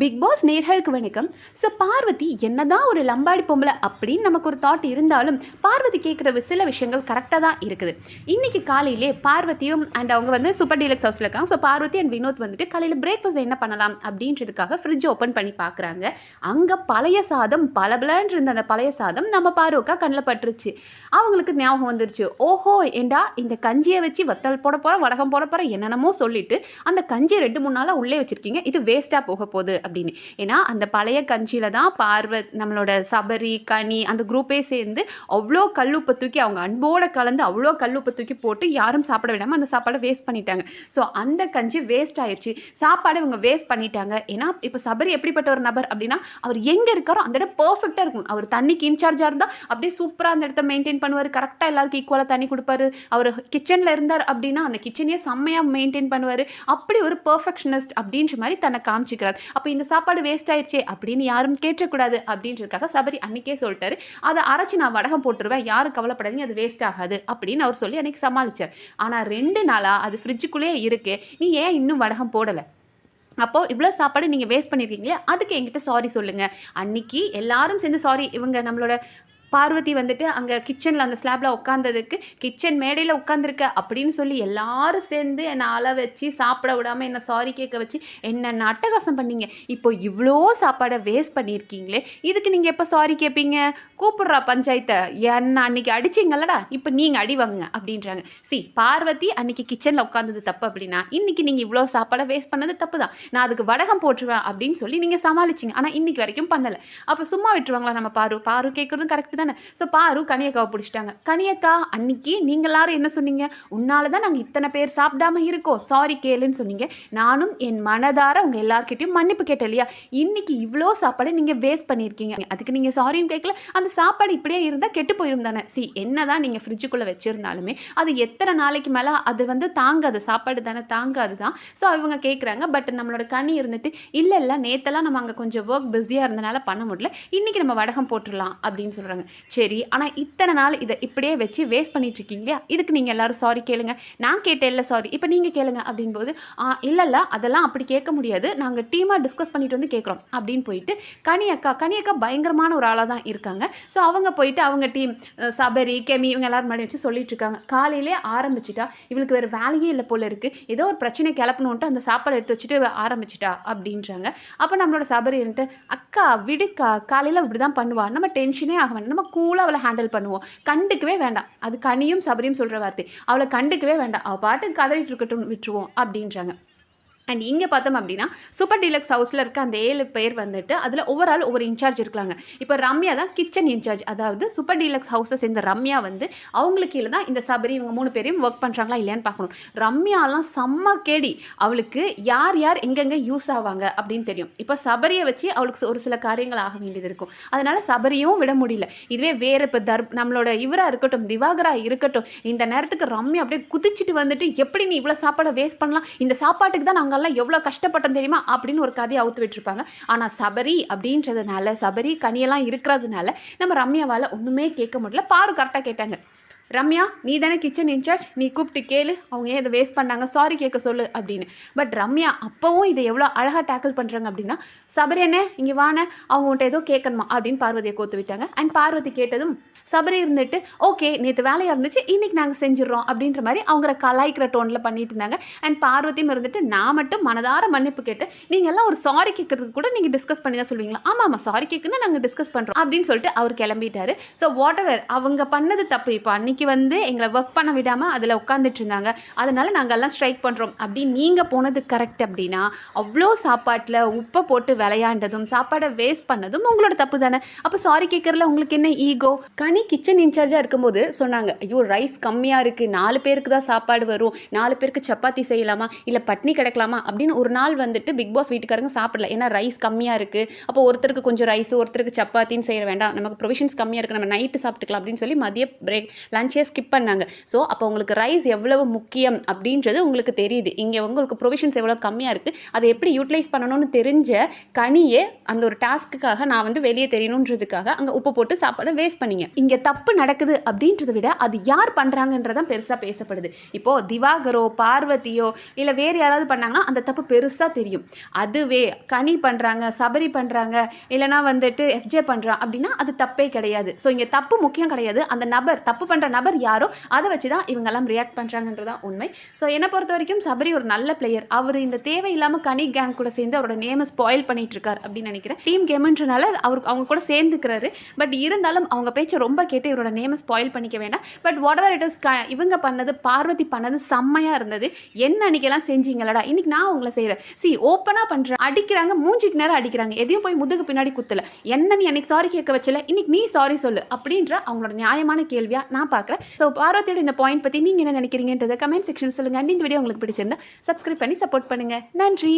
Big pass நேர்களுக்கு வணக்கம். So Parvati என்னதான் ஒரு லம்பாடி பொம்பளை அப்படின்னு நமக்கு ஒரு தாட் இருந்தாலும் பார்வதி கேட்குற சில விஷயங்கள் கரெக்டாக தான் இருக்குது. இன்னைக்கு காலையிலே பார்வதியும் அண்ட் அவங்க வந்து சூப்பர் டீலக்ஸ் ஹவுஸில் இருக்காங்க. ஸோ பார்வதி அண்ட் வினோத் வந்துட்டு காலையில் பிரேக்ஃபாஸ்ட் என்ன பண்ணலாம் அப்படின்றதுக்காக ஃப்ரிட்ஜ் ஓப்பன் பண்ணி பார்க்குறாங்க. அங்கே பழைய சாதம் பளபளன்னு இருந்த அந்த பழைய சாதம் நம்ம பார்வக்கா கண்ணில் பட்டுருச்சு. அவங்களுக்கு ஞாபகம் வந்துருச்சு. ஓஹோ ஏண்டா இந்த கஞ்சியை வச்சு வத்தல் போட போகிற வடகம் போட போகிற என்னென்னமோ சொல்லிட்டு அந்த கஞ்சியை ரெண்டு மூணு நாளாக உள்ளே வச்சுருக்கீங்க. இது வேஸ்ட்டாக போக போகுது அப்படின்னு. ஏன்னா அந்த பழைய கஞ்சியில் தான் பார்வ நம்மளோட சபரி கனி அந்த குரூப்பே சேர்ந்து அவ்வளோ கல்லுப்பை தூக்கி அவங்க அன்போடு கலந்து அவ்வளோ கல்லுப்பை தூக்கி போட்டு யாரும் சாப்பிட விடாமல் அந்த சாப்பாடை வேஸ்ட் பண்ணிட்டாங்க. ஸோ அந்த கஞ்சி வேஸ்ட் ஆயிடுச்சு சாப்பாடு இவங்க வேஸ்ட் பண்ணிட்டாங்க. ஏன்னா இப்போ சபரி எப்படிப்பட்ட ஒரு நபர் அப்படின்னா அவர் எங்கே இருக்காரோ அந்த இடம் பர்ஃபெக்டாக இருக்கும். அவர் தண்ணிக்கு இன்சார்ஜாக இருந்தால் அப்படியே சூப்பராக அந்த இடத்த மெயின்டைன் பண்ணுவார். கரெக்டாக எல்லாருக்கும் ஈக்குவலாக தண்ணி கொடுப்பாரு. அவர் கிச்சனில் இருந்தார் அப்படின்னா அந்த கிச்சனையே செம்மையாக மெயின்டைன் பண்ணுவார். அப்படி ஒரு பர்ஃபெக்ஷனிஸ்ட் அப்படின்ற மாதிரி தன்னை காமிச்சிக்கிறார். அப்போ இந்த சாப்பாடு வேஸ்ட் ஆயிடுச்சே அப்படின்னு யாரும் கேட்டக்கூடாது அப்படின்றதுக்காக சபரி அன்னைக்கே சொல்லிட்டாரு. அதை அரைச்சி நான் வடகம் போட்டுருவேன். யாரும் கவலைப்படாதீங்க அது வேஸ்ட் ஆகாது அப்படின்னு அவர் சொல்லி அன்னைக்கு சமாளிச்சார். ஆனால் ரெண்டு நாளாக அது ஃப்ரிட்ஜுக்குள்ளேயே இருக்கு. நீ ஏன் இன்னும் வடகம் போடலை? அப்போ இவ்வளோ சாப்பாடு நீங்கள் வேஸ்ட் பண்ணியிருக்கீங்களே அதுக்கு என்கிட்ட சாரி சொல்லுங்கள் அன்னைக்கு எல்லாரும் சேர்ந்து சாரி இவங்க நம்மளோட பார்வதி வந்துட்டு அங்கே கிச்சனில் அந்த ஸ்லாப்பில் உட்காந்ததுக்கு கிச்சன் மேடையில் உட்காந்துருக்க அப்படின்னு சொல்லி எல்லாரும் சேர்ந்து என்னை அள வச்சு சாப்பிட விடாமல் என்னை சாரி கேட்க வச்சு என்னென்ன அட்டகாசம் பண்ணீங்க? இப்போ இவ்வளோ சாப்பாடை வேஸ்ட் பண்ணியிருக்கீங்களே? இதுக்கு நீங்கள் எப்போ சாரி கேட்பீங்க கூப்பிட்றா பஞ்சாயத்தை. என்ன அன்னைக்கு அடிச்சிங்களடா இப்போ நீங்கள் அடி வாங்குங்க அப்படின்றாங்க. சி பார்வதி அன்னைக்கு கிச்சனில் உட்காந்தது தப்பு அப்படின்னா இன்னைக்கு நீங்கள் இவ்வளோ சாப்பாடை வேஸ்ட் பண்ணது தப்பு தான் நான் அதுக்கு வடகம் போட்டுருவேன் அப்படின்னு சொல்லி நீங்கள் சமாளிச்சிங்க. ஆனால் இன்னைக்கு வரைக்கும் பண்ணலை. அப்போ சும்மா விட்டுருவாங்களா நம்ம பாரு? பாரு கேட்குறதும் கரெக்ட் தானே? ஸோ பாரு கனியக்காவை பிடிச்சிட்டாங்க. கனியக்கா அன்னைக்கு நீங்கள் எல்லாரும் என்ன சொன்னீங்க? உன்னால தான் நாங்கள் இத்தனை பேர் சாப்பிடாம இருக்கோம். சாரி கேளுன்னு சொன்னீங்க. நானும் என் மனதார உங்கள் எல்லார்கிட்டயும் மன்னிப்பு கேட்டேன் இல்லையா? இன்னைக்கு இவ்வளோ சாப்பாடு நீங்கள் வேஸ்ட் பண்ணியிருக்கீங்க. அதுக்கு நீங்கள் சாரியும் கேட்கல. அந்த சாப்பாடு இப்படியே இருந்தால் கெட்டு போயிரும் தானே? சி என்ன தான் நீங்கள் ஃப்ரிட்ஜுக்குள்ளே வச்சுருந்தாலுமே அது எத்தனை நாளைக்கு மேலே அது வந்து தாங்காது. சாப்பாடு தானே தாங்காது தான். ஸோ இவங்க கேட்குறாங்க பட் நம்மளோட கனி இருந்துட்டு இல்லை இல்லை நேத்தெல்லாம் நம்ம அங்கே கொஞ்சம் ஒர்க் பிஸியாக இருந்தனால பண்ண முடியல. இன்றைக்கி நம்ம வடகம் போட்டுடலாம். அப்படின்னு சொல்கிறாங்க சரி ஆனால் இத்தனை நாள் இதை இப்படியே வச்சு வேஸ்ட் பண்ணிட்டு இருக்கீங்க இல்லையா? இதுக்கு நீங்கள் எல்லாரும் சாரி கேளுங்க. நான் கேட்டேன் இல்லை சாரி இப்போ நீங்கள் கேளுங்க அப்படின்போது இல்லை இல்லை அதெல்லாம் அப்படி கேட்க முடியாது. நாங்கள் டீமாக டிஸ்கஸ் பண்ணிட்டு வந்து கேட்குறோம். அப்படின்னு போயிட்டு கனி அக்கா கனி அக்கா பயங்கரமான ஒரு ஆளாக தான் இருக்காங்க. ஸோ அவங்க போயிட்டு அவங்க டீம் சபரி கெமி இவங்க எல்லாரும் முன்னாடி வச்சு சொல்லிட்டு இருக்காங்க. காலையிலே ஆரம்பிச்சிட்டா இவளுக்கு வேறு வேலையே இல்லை போல இருக்குது ஏதோ ஒரு பிரச்சனை கிளப்பணுன்ட்டு அந்த சாப்பாடு எடுத்து வச்சுட்டு ஆரம்பிச்சிட்டா. அப்படின்றாங்க. அப்போ நம்மளோட சபரி இருந்துட்டு அக்கா விடுக்கா காலையில் இப்படி தான் பண்ணுவா. நம்ம டென்ஷனே ஆக வேண்டாம் நம்ம கூலாக அவளை ஹேண்டில் பண்ணுவோம். கண்டுக்கவே வேண்டாம். அது கனியும் சபரியும் சொல்கிற வார்த்தை. அவளை கண்டுக்கவே வேண்டாம். அவள் பாட்டுக்கு கதறிட்டு இருக்கட்டும் விட்டுருவோம் அப்படின்றாங்க. அண்ட் இங்கே பார்த்தோம் அப்படின்னா சூப்பர் டீலக்ஸ் ஹவுஸில் இருக்க அந்த ஏழு பேர் வந்துட்டு அதில் ஒவ்வொரு ஆள் ஒவ்வொரு இன்சார்ஜ் இருக்காங்க. இப்போ ரம்யா தான் கிச்சன் இன்சார்ஜ் அதாவது சூப்பர் டீலக்ஸ் ஹவுஸை சேர்ந்த ரம்யா வந்து அவங்களுக்கு கீழே தான் இந்த சபரி இவங்க மூணு பேரையும் ஒர்க் பண்ணுறாங்களா இல்லையான்னு பார்க்கணும். ரம்யாலாம் செம்ம கேடி. அவளுக்கு யார் யார் எங்கெங்கே யூஸ் ஆவாங்க அப்படின்னு தெரியும். இப்போ சபரியை வச்சு அவளுக்கு ஒரு சில காரியங்கள் ஆக வேண்டியது இருக்கும். அதனால் சபரியும் விட முடியல. இதுவே வேறு இப்போ தர் நம்மளோட இவராக இருக்கட்டும் திவாகரா இருக்கட்டும் இந்த நேரத்துக்கு ரம்யா அப்படியே குதிச்சுட்டு வந்துட்டு எப்படி நீ இவ்வளோ சாப்பாடை வேஸ்ட் பண்ணலாம்? இந்த சாப்பாட்டுக்கு தான் நாங்கள்லாம் எவ்வளோ கஷ்டப்பட்டோம் தெரியுமா? அப்படின்னு ஒரு கதையை அவுத்து விட்டுருப்பாங்க. ஆனால் சபரி அப்படின்றதுனால சபரி கனியெல்லாம் இருக்கிறதுனால நம்ம ரம்யாவால் ஒன்றுமே கேட்க முடியல. பாரு கரெக்டாக கேட்டாங்க. ரம்யா நீ தானே கிச்சன் இன்சார்ஜ் நீ கூப்பிட்டு கேளு. அவங்க ஏன் இதை வேஸ்ட் பண்ணாங்க? சாரி கேட்க சொல்லு அப்படின்னு. பட் ரம்யா அப்போவும் இதை எவ்வளோ அழகாக டேக்கிள் பண்ணுறாங்க அப்படின்னா சபரி என்ன இங்கே வான அவங்க உன்ட்ட ஏதோ கேட்கணுமா அப்படின்னு பார்வதியை கோத்து விட்டாங்க. அண்ட் பார்வதி கேட்டதும் சபரி இருந்துட்டு ஓகே நேற்று வேலையாக இருந்துச்சு இன்னைக்கு நாங்கள் செஞ்சிடறோம் அப்படின்ற மாதிரி அவங்கள கலாய்க்கிற டோனில் பண்ணிட்டு இருந்தாங்க. அண்ட் பார்வதியும் இருந்துட்டு நான் மட்டும் மனதார மன்னிப்பு கேட்டு நீங்கள் எல்லாம் ஒரு சாரி கேட்கறதுக்கு கூட நீங்கள் டிஸ்கஸ் பண்ணி தான் சொல்லுவீங்களா ஆமாம் ஆமாம் சாரி கேட்குன்னு நாங்கள் டிஸ்கஸ் பண்ணுறோம் அப்படின்னு சொல்லிட்டு அவர் கிளம்பிட்டாரு. ஸோ வாட் எவர் அவங்க பண்ணது தப்பு. இப்போ அன்னைக்கு வந்து எங்களை ஒர்க் பண்ண விடாமல் அதில் உட்காந்துட்டு இருந்தாங்க. அதனால் நாங்கள்லாம் ஸ்ட்ரைக் பண்ணுறோம் அப்படி நீங்கள் போனது கரெக்ட் அப்படின்னா அவ்வளோ சாப்பாட்டில் உப்பை போட்டு விளையாண்டதும் சாப்பாடை வேஸ்ட் பண்ணதும் உங்களோட தப்பு தானே? அப்போ சாரி கேட்குறதுல உங்களுக்கு என்ன ஈகோ கனி கிச்சன் இன்சார்ஜாக இருக்கும்போது சொன்னாங்க ஐயோ ரைஸ் கம்மியாக இருக்குது நாலு பேருக்கு தான் சாப்பாடு வரும். நாலு பேருக்கு சப்பாத்தி செய்யலாமா? இல்லை பட்னி கிடக்கலாமா? அப்படின்னு ஒரு நாள் வந்துட்டு பிக் பாஸ் வீட்டுக்காரங்க சாப்பிடல. ஏன்னா ரைஸ் கம்மியாக இருக்குது அப்போ ஒருத்தருக்கு கொஞ்சம் ரைஸ் ஒருத்தருக்கு சப்பாத்தின்னு செய்ய வேண்டாம். நமக்கு ப்ரொவிஷன்ஸ் கம்மியாக இருக்குது நம்ம நைட்டு சாப்பிட்டுக்கலாம் அப்படின்னு சொல்லி மதிய பிரேக் லஞ்ச் பிரான்ச்சே ஸ்கிப் பண்ணாங்க. ஸோ அப்போ உங்களுக்கு ரைஸ் எவ்வளவு முக்கியம் அப்படின்றது உங்களுக்கு தெரியுது. இங்கே உங்களுக்கு ப்ரொவிஷன்ஸ் எவ்வளோ கம்மியாக இருக்குது அதை எப்படி யூட்டிலைஸ் பண்ணணும்னு தெரிஞ்ச கனியே அந்த ஒரு டாஸ்க்குக்காக நான் வந்து வெளியே தெரியணுன்றதுக்காக அங்கே உப்பு போட்டு சாப்பாடை வேஸ்ட் பண்ணீங்க. இங்கே தப்பு நடக்குது அப்படின்றத விட அது யார் பண்ணுறாங்கன்றதான் பெருசாக பேசப்படுது. இப்போது திவாகரோ பார்வதியோ இல்லை வேறு யாராவது பண்ணாங்கன்னா அந்த தப்பு பெருசாக தெரியும். அதுவே கனி பண்ணுறாங்க சபரி பண்ணுறாங்க இல்லைனா வந்துட்டு எஃப்ஜே பண்ணுறான் அப்படின்னா அது தப்பே கிடையாது. ஸோ இங்கே தப்பு முக்கியம் கிடையாது. அந்த நபர் தப்பு பண்ணுற நபர் யாரோ அதை வச்சு தான் இவங்கெல்லாம் ரியாக்ட் பண்ணுறாங்கன்றதான் உண்மை. ஸோ என்னை பொறுத்த வரைக்கும் சபரி ஒரு நல்ல பிளேயர் அவர் இந்த தேவையில்லாமல் கனி கேங் கூட சேர்ந்து அவரோட நேமை ஸ்பாயில் பண்ணிட்டு இருக்கார் அப்படின்னு நினைக்கிறேன். டீம் கேமுன்றனால அவருக்கு அவங்க கூட சேர்ந்துக்கிறாரு. பட் இருந்தாலும் அவங்க பேச்சை ரொம்ப கேட்டு இவரோட நேமை ஸ்பாயில் பண்ணிக்க வேண்டாம். But whatever it is இவங்க பண்ணது பார்வதி பண்ணது செம்மையாக இருந்தது. என்ன அன்னைக்கெல்லாம் செஞ்சீங்களடா? இன்னைக்கு நான் உங்களை செய்கிறேன் சி ஓப்பனாக பண்ணுறேன் அடிக்கிறாங்க மூஞ்சிக்கு நேரம் அடிக்கிறாங்க. எதையும் போய் முதுகு பின்னாடி குத்தல. என்ன நீ அன்னைக்கு சாரி கேட்க வச்சல? இன்னைக்கு நீ சாரி சொல்லு. அப்படின்ற அவங்களோட நியாயமான கேள்வியாக நான் பார்க்குறேன். ஸோ பார்வதியோட இந்த பாயிண்ட் பற்றி நீங்கள் என்ன நினைக்கிறீங்கன்றதை கமெண்ட் செக்ஷன் சொல்லுங்கள் அண்ட் இந்த வீடியோ உங்களுக்கு பிடிச்சிருந்தா சப்ஸ்கிரைப் பண்ணி சப்போர்ட் பண்ணுங்கள் நன்றி.